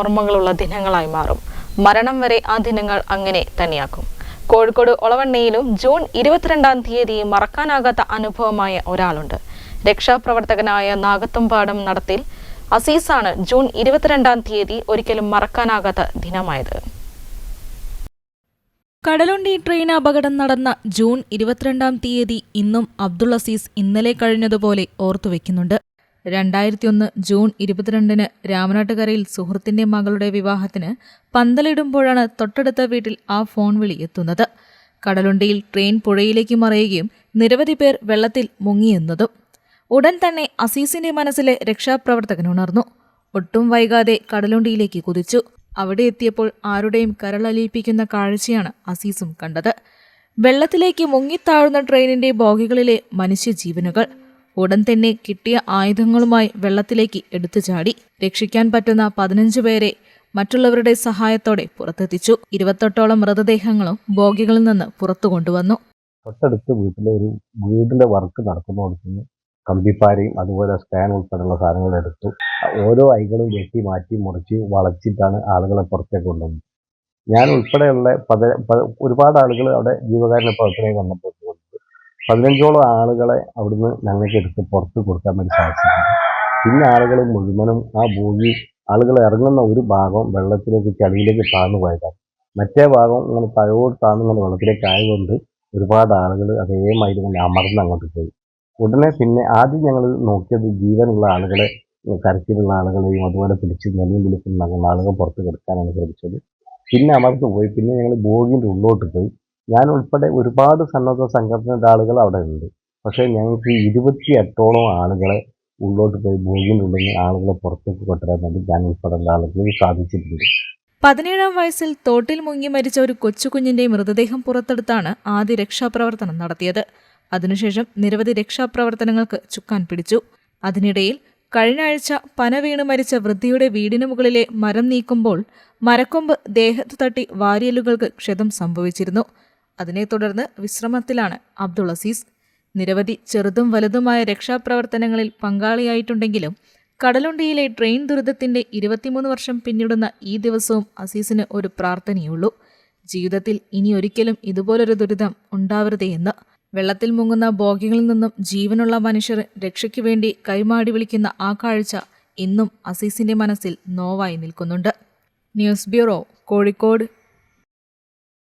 ഓർമ്മകളുള്ള ദിനങ്ങളായി മാറും. മരണം വരെ ആ ദിനങ്ങൾ അങ്ങനെ തന്നെയാക്കും. കോഴിക്കോട് ഒളവണ്ണയിലും ജൂൺ ഇരുപത്തിരണ്ടാം തീയതി മറക്കാനാകാത്ത അനുഭവമായ ഒരാളുണ്ട്. രക്ഷാപ്രവർത്തകനായ നാഗത്തുംപാടം നടത്തിൽ അസീസാണ് ജൂൺ ഇരുപത്തിരണ്ടാം തീയതി ഒരിക്കലും മറക്കാനാകാത്ത ദിനമായത്. കടലുണ്ടി ട്രെയിൻ അപകടം നടന്ന ജൂൺ ഇരുപത്തിരണ്ടാം തീയതി ഇന്നും അബ്ദുൾ അസീസ് ഇന്നലെ കഴിഞ്ഞതുപോലെ ഓർത്തുവെക്കുന്നുണ്ട്. രണ്ടായിരത്തി ഒന്ന് ജൂൺ ഇരുപത്തിരണ്ടിന് രാമനാട്ടുകരയിൽ സുഹൃത്തിന്റെ മകളുടെ വിവാഹത്തിന് പന്തലിടുമ്പോഴാണ് തൊട്ടടുത്ത വീട്ടിൽ ആ ഫോൺ വിളി എത്തുന്നത്. കടലുണ്ടിയിൽ ട്രെയിൻ പുഴയിലേക്ക് മറയുകയും നിരവധി പേർ വെള്ളത്തിൽ മുങ്ങിയെന്നതും ഉടൻ തന്നെ അസീസിന്റെ മനസ്സിലെ രക്ഷാപ്രവർത്തകൻ ഉണർന്നു. ഒട്ടും വൈകാതെ കടലുണ്ടിയിലേക്ക് കുതിച്ചു. അവിടെ എത്തിയപ്പോൾ ആരുടെയും കരളലിയിപ്പിക്കുന്ന കാഴ്ചയാണ് അസീസും കണ്ടത്. വെള്ളത്തിലേക്ക് മുങ്ങിത്താഴുന്ന ട്രെയിനിന്റെ ബോഗികളിലെ മനുഷ്യജീവനുകൾ. ഉടൻ തന്നെ കിട്ടിയ ആയുധങ്ങളുമായി വെള്ളത്തിലേക്ക് എടുത്തു ചാടി രക്ഷിക്കാൻ പറ്റുന്ന പതിനഞ്ച് പേരെ മറ്റുള്ളവരുടെ സഹായത്തോടെ പുറത്തെത്തിച്ചു. ഇരുപത്തെട്ടോളം മൃതദേഹങ്ങളും ബോഗികളിൽ നിന്ന് പുറത്തു കൊണ്ടുവന്നു. തൊട്ടടുത്ത് വീട്ടിലെ ഒരു വീടിന്റെ വർക്ക് നടക്കുന്നിടത്തുനിന്ന് കമ്പിപ്പാരയും അതുപോലെ സ്കാൻ ഉൾപ്പെടെയുള്ള സാധനങ്ങൾ എടുത്തു. ഓരോ ഐകളും വെട്ടി മാറ്റി മുറിച്ച് വളച്ചിട്ടാണ് ആളുകളെ പുറത്തേക്ക് കൊണ്ടുവന്നത്. ഞാൻ ഉൾപ്പെടെയുള്ള പത ഒരുപാട് ആളുകൾ അവിടെ ജീവകാരുണ്യ പ്രവർത്തനമായി വന്നപ്പോൾ പതിനഞ്ചോളം ആളുകളെ അവിടുന്ന് ഞങ്ങൾക്ക് എടുത്ത് പുറത്ത് കൊടുക്കാൻ വേണ്ടി സാധിച്ചിട്ടുണ്ട്. പിന്നെ ആളുകൾ മുഴുവനും ആ ഭൂമി ആളുകൾ ഇറങ്ങുന്ന ഒരു ഭാഗം വെള്ളത്തിലേക്ക് ചളിയിലേക്ക് താഴ്ന്നു പോയതാണ്. മറ്റേ ഭാഗം ഇങ്ങനെ തഴോട് താഴ്ന്നു ഇങ്ങനെ വെള്ളത്തിലേക്ക് ആയതുകൊണ്ട് ഒരുപാട് ആളുകൾ അതേമാതിരി ഇങ്ങനെ അമർന്ന് അങ്ങോട്ട് പോയി. ഉടനെ പിന്നെ ആദ്യം ഞങ്ങൾ നോക്കിയത് ജീവനുള്ള ആളുകളെ കരച്ചിലുള്ള ആളുകളെയും അതുപോലെ പിടിച്ച് നെല്ലും വിളിക്കുന്ന ആളുകൾ പുറത്ത് കിടക്കാനാണ് ശ്രമിച്ചത്. പിന്നെ അമർത്ത് പോയി. പിന്നെ ഞങ്ങൾ ബോഗിന്റെ ഉള്ളോട്ട് പോയി. ഞാൻ ഉൾപ്പെടെ ഒരുപാട് സന്നദ്ധ സംഘടനയുടെ ആളുകൾ അവിടെ ഉണ്ട്. പക്ഷേ ഞങ്ങൾക്ക് ഇരുപത്തി എട്ടോളം ആളുകളെ ഉള്ളോട്ട് പോയി ഭൂമിയിലുണ്ടെങ്കിൽ ആളുകളെ പുറത്തേക്ക് കൊണ്ടുവരാൻ വേണ്ടി ഞാൻ ഉൾപ്പെടേണ്ട ആളുകൾ സാധിച്ചിട്ടുണ്ട്. പതിനേഴാം വയസ്സിൽ തോട്ടിൽ മുങ്ങി മരിച്ച ഒരു കൊച്ചുകുഞ്ഞിന്റെ മൃതദേഹം പുറത്തെടുത്താണ് ആദ്യ രക്ഷാപ്രവർത്തനം നടത്തിയത്. അതിനുശേഷം നിരവധി രക്ഷാപ്രവർത്തനങ്ങൾക്ക് ചുക്കാൻ പിടിച്ചു. അതിനിടയിൽ കഴിഞ്ഞ ആഴ്ച പനവീണ് മരിച്ച വൃദ്ധിയുടെ വീടിന് മുകളിലെ മരം നീക്കുമ്പോൾ മരക്കൊമ്പ് ദേഹത്ത് തട്ടി വാരിയലുകൾക്ക് ക്ഷതം സംഭവിച്ചിരുന്നു. അതിനെ തുടർന്ന് വിശ്രമത്തിലാണ് അബ്ദുൾ അസീസ്. നിരവധി ചെറുതും വലുതുമായ രക്ഷാപ്രവർത്തനങ്ങളിൽ പങ്കാളിയായിട്ടുണ്ടെങ്കിലും കടലുണ്ടിയിലെ ട്രെയിൻ ദുരിതത്തിന്റെ ഇരുപത്തിമൂന്ന് വർഷം പിന്നിടുന്ന ഈ ദിവസവും അസീസിന് ഒരു പ്രാർത്ഥനയുള്ളൂ. ജീവിതത്തിൽ ഇനി ഒരിക്കലും ഇതുപോലൊരു ദുരിതം ഉണ്ടാവരുതേ എന്ന്. വെള്ളത്തിൽ മുങ്ങുന്ന ബോഗികളിൽ നിന്നും ജീവനുള്ള മനുഷ്യർ രക്ഷയ്ക്കു വേണ്ടി കൈമാടി വിളിക്കുന്ന ആ കാഴ്ച ഇന്നും അസീസിന്റെ മനസ്സിൽ നോവായി നിൽക്കുന്നുണ്ട്. News bureau Kozhikode.